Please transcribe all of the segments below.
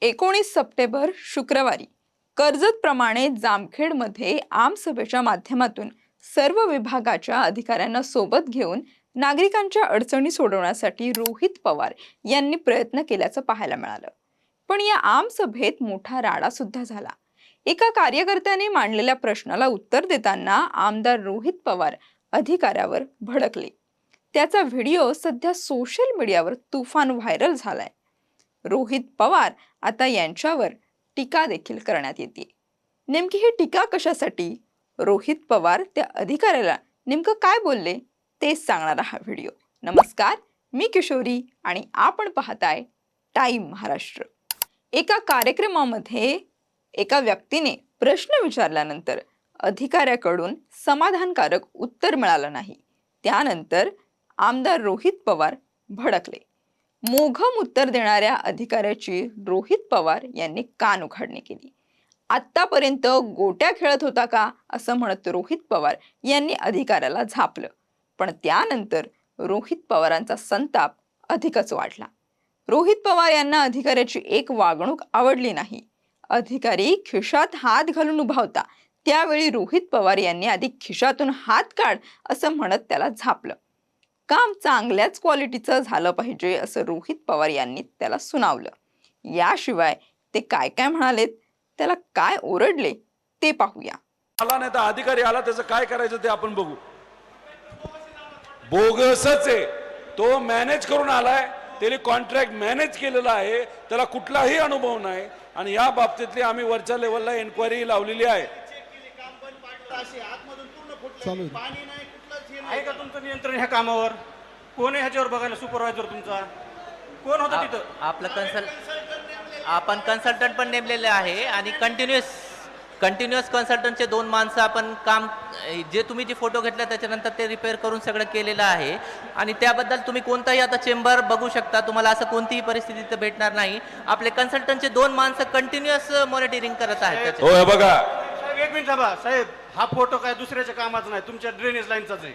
एकोणीस सप्टेंबर शुक्रवारी. कर्जतप्रमाणे जामखेडमध्ये आमसभेच्या माध्यमातून सर्व विभागाच्या अधिकाऱ्यांना सोबत घेऊन नागरिकांच्या अडचणी सोडवण्यासाठी रोहित पवार यांनी प्रयत्न केल्याचं पाहायला मिळालं. पण या आमसभेत मोठा राडा सुद्धा झाला. एका कार्यकर्त्याने मांडलेल्या प्रश्नाला उत्तर देताना आमदार रोहित पवार अधिकाऱ्यावर भडकले. त्याचा व्हिडिओ सध्या सोशल मीडियावर तुफान व्हायरल झालाय. रोहित पवार आता यांच्यावर टीका देखील करण्यात येते. नेमकी ही टीका कशासाठी? रोहित पवार त्या अधिकाऱ्याला नेमकं काय बोलले? तेच सांगणारा हा व्हिडिओ. नमस्कार मी किशोरी आणि आपण पाहताय टाईम महाराष्ट्र. एका कार्यक्रमामध्ये एका व्यक्तीने प्रश्न विचारल्यानंतर अधिकाऱ्याकडून समाधानकारक उत्तर मिळालं नाही. त्यानंतर आमदार रोहित पवार भडकले. मोघम उत्तर देणाऱ्या अधिकाऱ्याची रोहित पवार यांनी कान उघडणी केली. आत्तापर्यंत गोट्या खेळत होता का? असं म्हणत रोहित पवार यांनी अधिकाऱ्याला झापलं. पण त्यानंतर रोहित पवारांचा संताप अधिकच वाढला. रोहित पवार यांना अधिकाऱ्याची एक वागणूक आवडली नाही. अधिकारी खिशात हात घालून उभा होता. त्यावेळी रोहित पवार यांनी आधी खिशातून हात काढ असं म्हणत त्याला झापलं. काम चांगल्याच क्वालिटीचं झालं पाहिजे असं रोहित पवार यांनी त्याला सुनावलं. याशिवाय ते काय काय म्हणालेत? त्याला काय ओरडले? ते पाहूया. आला नाही तर अधिकारी आला त्याचं काय करायचं ते आपण बघू. बोगसच आहे. तो मॅनेज करून आलाय त्याने कॉन्ट्रॅक्ट मॅनेज केलेला आहे त्याला कुठलाही अनुभव नाही. आणि या बाबतीतली आम्ही वरच्या लेवलला एन्क्वायरी लावलेली आहे. चालू आहे. का तुमचं नियंत्रण ह्या कामावर? कोण आहे ह्याच्यावर बघायला सुपरवायझर तुमचा? कोण होता तिथं? आपलं कन्सल्ट आपण कन्सल्टंट पण नेमलेले आहे आणि कंटिन्युअस कंटिन्युअस कन्सल्टंटचे दोन माणसं आपण काम जे तुम्ही जे फोटो घेतले त्याच्यानंतर ते रिपेअर करून सगळं केलेलं आहे. आणि त्याबद्दल तुम्ही कोणताही आता चेंबर बघू शकता. तुम्हाला असं कोणतीही परिस्थिती भेटणार नाही. आपले कन्सल्टंटचे दोन माणसं कंटिन्युअस मॉनिटरिंग करत आहेत हो हे बघा. साहेब एक मिनिट थांबा. साहेब हा फोटो काय दुसऱ्याच्या कामाचा नाही. तुमच्या ड्रेनेज लाईनचाच आहे.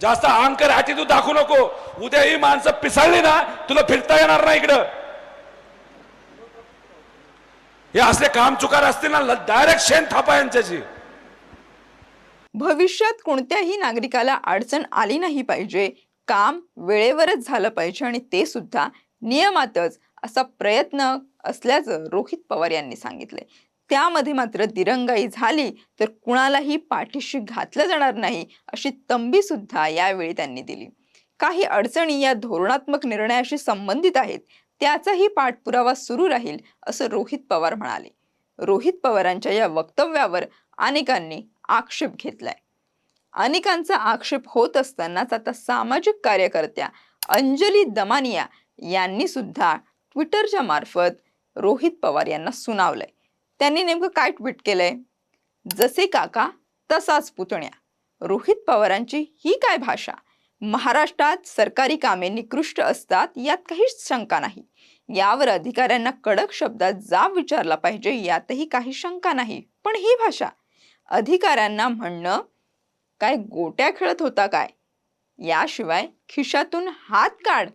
जास्त अहंकार ॲटिट्यूड दाखवू नको. उद्या ही माणसं पिसाळली ना तुला फिरता येणार नाही इकडं. हे असले काम चुकार असतील ना डायरेक्ट शेण थापा यांच्याशी. भविष्यात कोणत्याही नागरिकाला अडचण आली नाही पाहिजे. काम वेळेवरच झालं पाहिजे आणि ते सुद्धा नियमातच असा प्रयत्न असल्याचं रोहित पवार यांनी सांगितले त्यामध्ये मात्र दिरंगाई झाली. तर कुणालाही पाठीशी घातलं जाणार नाही अशी तंबी सुद्धा यावेळी त्यांनी दिली. काही अडचणी या धोरणात्मक निर्णयाशी संबंधित आहेत. त्याचाही पाठपुरावा सुरू राहील असं रोहित पवार म्हणाले. रोहित पवारांच्या या वक्तव्यावर अनेकांनी आक्षेप घेतलाय. अनेकांचा आक्षेप होत असतानाच आता सामाजिक कार्यकर्त्या अंजली दमानिया यांनी सुद्धा ट्विटरच्या मार्फत रोहित पवार यांना सुनावलंय. त्यांनी नेमकं काय ट्विट केलंय? जसे काका तसाच पुतण्या. रोहित पवारांची ही काय भाषा? महाराष्ट्रात सरकारी कामे निकृष्ट असतात यात काहीच शंका नाही. यावर अधिकाऱ्यांना कडक शब्दात जाब विचारला पाहिजे यातही काही शंका नाही. पण ही भाषा? अधिकाऱ्यांना म्हणणं काय गोट्या खेळत होता काय? याशिवाय खिशातून हात काढ.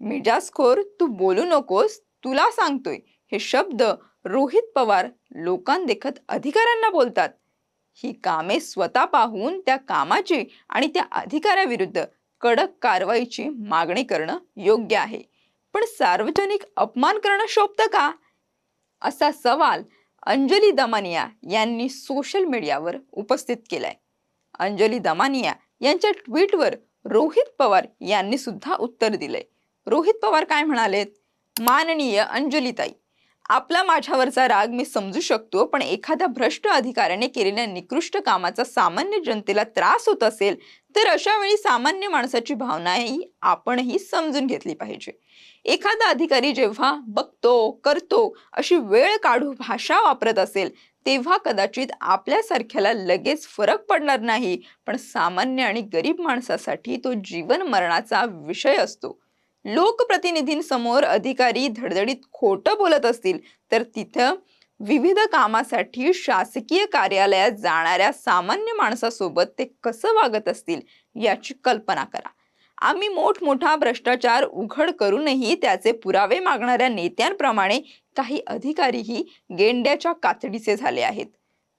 मिजासखोर तू बोलू नकोस तुला सांगतोय. हे शब्द रोहित पवार लोकांदेखत अधिकाऱ्यांना बोलतात. ही कामे स्वतः पाहून त्या कामाची आणि त्या अधिकाऱ्याविरुद्ध कडक कारवाईची मागणी करणं योग्य आहे. पण सार्वजनिक अपमान करणं शोभतं का? असा सवाल अंजली दमानिया यांनी सोशल मीडियावर उपस्थित केलाय. अंजली दमानिया यांच्या ट्विटवर रोहित पवार यांनी सुद्धा उत्तर दिलंय. रोहित पवार काय म्हणालेत? माननीय अंजलीताई आपला माझ्यावरचा राग मी समजू शकतो पण एखाद्या भ्रष्ट अधिकाऱ्याने केलेल्या निकृष्ट कामाचा सामान्य जनतेला त्रास होत असेल तर अशा वेळी सामान्य माणसाची भावनाही आपणही समजून घेतली पाहिजे. एखादा अधिकारी जेव्हा बघतो करतो अशी वेळ काढू भाषा वापरत असेल तेव्हा कदाचित आपल्यासारख्याला लगेच फरक पडणार नाही पण सामान्य आणि गरीब माणसासाठी तो जीवन मरणाचा विषय असतो. लोकप्रतिनिधींसमोर अधिकारी धडधडीत खोटं बोलत असतील तर तिथं विविध कामासाठी शासकीय कार्यालयात जाणाऱ्या सामान्य माणसासोबत ते कसं वागत असतील याची कल्पना करा. आम्ही मोठमोठा भ्रष्टाचार उघड करूनही त्याचे पुरावे मागणाऱ्या नेत्यांप्रमाणे काही अधिकारीही गेंड्याच्या कातडीचे झाले आहेत.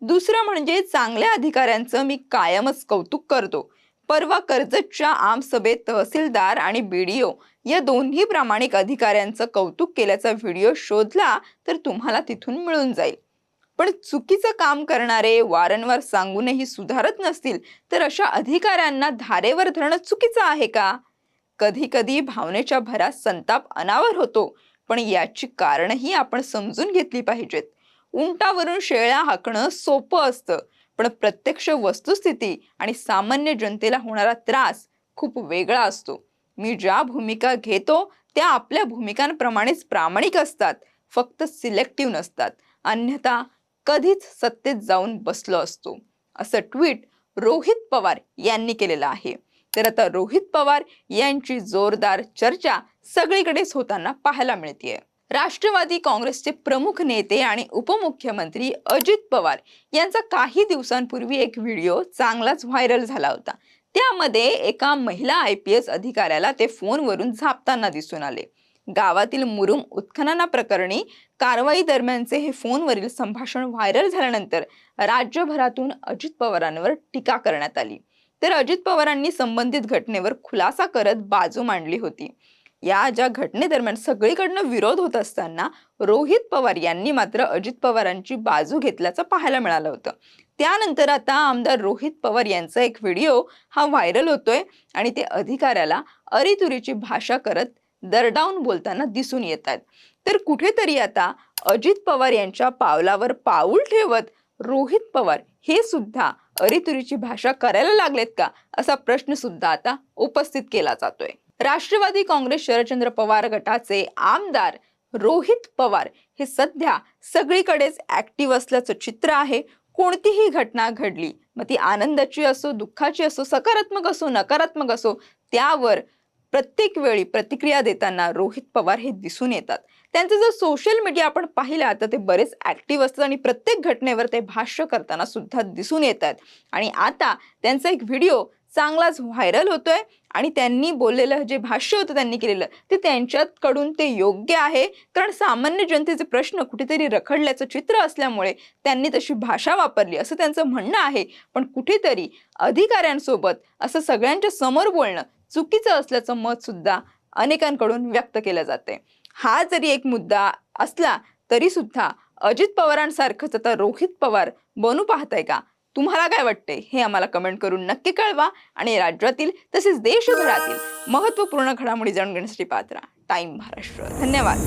दुसरं म्हणजे चांगल्या अधिकाऱ्यांचं मी कायमच कौतुक करतो. परवा कर्जतच्या आमसभेत तहसीलदार आणि बीडीओ या दोन्ही प्रामाणिक अधिकाऱ्यांचं कौतुक केल्याचा व्हिडिओ शोधला तर तुम्हाला तिथून मिळून जाईल. पण चुकीचं काम करणारे वारंवार सांगूनही सुधारत नसतील तर अशा अधिकाऱ्यांना धारेवर धरणं चुकीचं आहे का? कधी कधी भावनेच्या भरात संताप अनावर होतो पण याची कारणही आपण समजून घेतली पाहिजेत. उंटावरून शेळ्या हाकणं सोपं असतं. पण प्रत्यक्ष वस्तुस्थिती आणि सामान्य जनतेला होणारा त्रास खूप वेगळा असतो. मी ज्या भूमिका घेतो त्या आपल्या भूमिकांप्रमाणेच प्रामाणिक असतात फक्त सिलेक्टिव्ह नसतात. अन्यथा कधीच सत्तेत जाऊन बसलो असतो. असं ट्विट रोहित पवार यांनी केलेलं आहे. तर आता रोहित पवार यांची जोरदार चर्चा सगळीकडेच होताना पाहायला मिळतीये. राष्ट्रवादी काँग्रेसचे प्रमुख नेते आणि उपमुख्यमंत्री अजित पवार यांचा काही दिवसांपूर्वी एक व्हिडिओ चांगलाच व्हायरल झाला होता. त्यामध्ये एका महिला आय पी एस अधिकाऱ्याला ते फोनवरून झापताना दिसून आले. गावातील मुरुम उत्खनना प्रकरणी कारवाई दरम्यानचे हे फोनवरील संभाषण व्हायरल झाल्यानंतर राज्यभरातून अजित पवारांवर टीका करण्यात आली. तर अजित पवारांनी संबंधित घटनेवर खुलासा करत बाजू मांडली होती. या ज्या घटनेदरम्यान सगळीकडनं विरोध होत असताना रोहित पवार यांनी मात्र अजित पवारांची बाजू घेतल्याचं पाहायला मिळालं होतं. त्यानंतर आता आमदार रोहित पवार यांचा एक व्हिडिओ हा व्हायरल होतोय आणि ते अधिकाऱ्याला अरितुरीची भाषा करत दरडावून बोलताना दिसून येत आहेत तर कुठेतरी आता अजित पवार यांच्या पावलावर पाऊल ठेवत रोहित पवार हे सुद्धा अरितुरीची भाषा करायला लागलेत का असा प्रश्न सुद्धा आता उपस्थित केला जातोय. राष्ट्रवादी काँग्रेस शरदचंद्र पवार गटाचे आमदार रोहित पवार हे सध्या सगळीकडेच ऍक्टिव्ह असल्याचं चित्र आहे. कोणतीही घटना घडली मग ती आनंदाची असो दुःखाची असो सकारात्मक असो नकारात्मक असो त्यावर प्रत्येक वेळी प्रतिक्रिया देताना रोहित पवार हे दिसून येतात. त्यांचं जर सोशल मीडिया आपण पाहिला तर ते बरेच ऍक्टिव्ह असतात आणि प्रत्येक घटनेवर ते भाष्य करताना सुद्धा दिसून येतात. आणि आता त्यांचा एक व्हिडिओ चांगलाच व्हायरल होतोय. आणि त्यांनी बोललेलं जे भाष्य होतं त्यांनी केलेलं ते त्यांच्याकडून ते योग्य आहे. कारण सामान्य जनतेचे प्रश्न कुठेतरी रखडल्याचं चित्र असल्यामुळे त्यांनी तशी भाषा वापरली असं त्यांचं म्हणणं आहे. पण कुठेतरी अधिकाऱ्यांसोबत असं सगळ्यांच्या समोर बोलणं चुकीचं असल्याचं मत सुद्धा अनेकांकडून व्यक्त केलं जाते हा जरी एक मुद्दा असला तरी सुद्धा अजित पवारांसारखंच आता रोहित पवार बनू पाहताय का? तुम्हाला काय वाटते हे आम्हाला कमेंट करून नक्की कळवा आणि राज्यातील तसेच देशभरातील महत्त्वपूर्ण घडामोडी जाणून घेण्यासाठी पात्रा टाईम महाराष्ट्र धन्यवाद.